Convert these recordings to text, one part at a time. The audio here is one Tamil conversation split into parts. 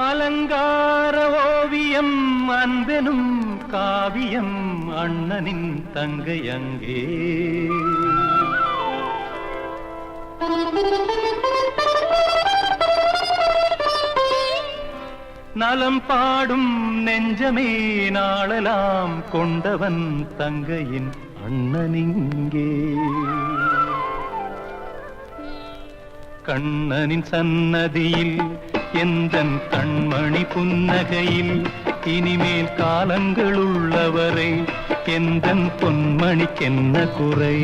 அலங்கார ஓவியம் அன்பெனும் காவியம் அண்ணனின் தங்கை அங்கே. நலம் பாடும் நெஞ்சமே நாளலாம் கொண்டவன் தங்கையின் அண்ணனிங்கே. கண்ணனின் சன்னதியில் எந்தன் கண்மணி புன்னகையில் இனிமேல் காலங்கள் உள்ளவரை எந்தன் பொன்மணிக்கென்ன குறை?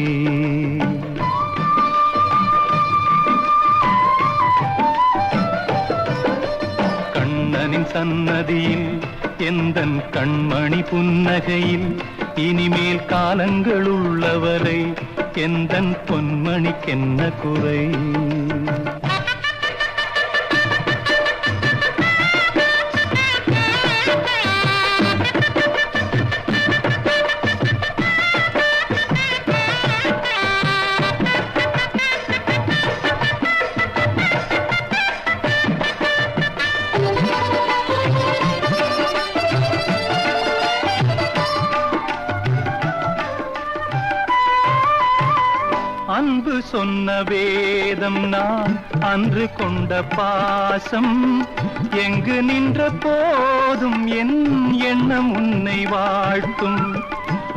கண்ணனின் சன்னதியில் எந்தன் கண்மணி புன்னகையில் இனிமேல் காலங்கள் உள்ளவரை எந்தன் பொன்மணிக்கென்ன குறை? அன்பு சொன்ன வேதம் நான் அன்று கொண்ட பாசம். எங்கு நின்ற போதும் என் எண்ணம் உன்னை வாழ்த்தும்.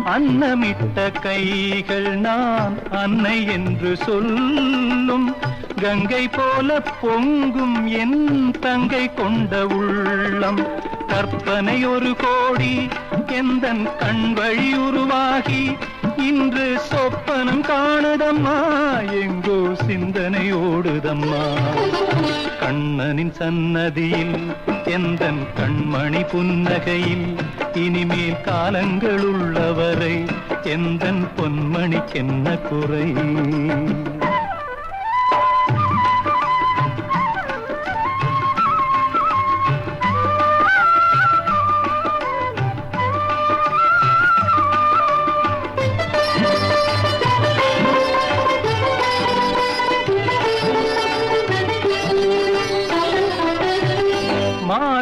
அன்னமிட்ட கைகள் நான் அன்னை என்று சொல்லும். கங்கை போல பொங்கும் என் தங்கை கொண்ட உள்ளம். கற்பனை ஒரு கோடி எந்த கண் வழி உருவாகி இன்று சொப்பனம் காணுதம்மா. எங்கோ சிந்தனை ஓடுதம்மா. கண்ணனின் சன்னதியில் எந்த கண்மணி புன்னகையில் இனிமேல் காலங்கள் உள்ளவரை எந்த பொன்மணிக்கென்ன குறை?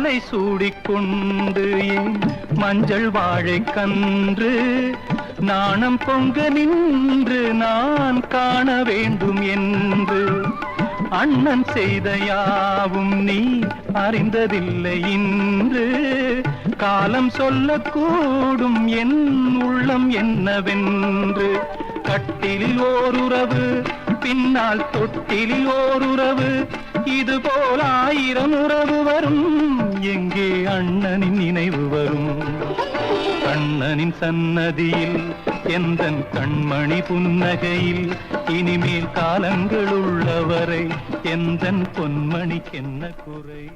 மாலை சூடிக்கொண்டு மஞ்சள் வாழை கன்று நாணம் பொங்க நின்று நான் காண வேண்டும் என்று. அண்ணன் செய்த யாவும் நீ அறிந்ததில்லை இன்று. காலம் சொல்லக்கூடும் என் உள்ளம் என்னவென்று. கட்டிலில் ஓருறவு பின்னால் தொட்டிலில் ஓருறவு இது போல் ஆயிரம் உறவு வரும் எங்கே அண்ணனின் நினைவு வரும். கண்ணனின் சன்னதியில் எந்த கண்மணி புன்னகையில் இனிமேல் காலங்கள் உள்ளவரை எந்தன் பொன்மணிக்கென்ன குறை?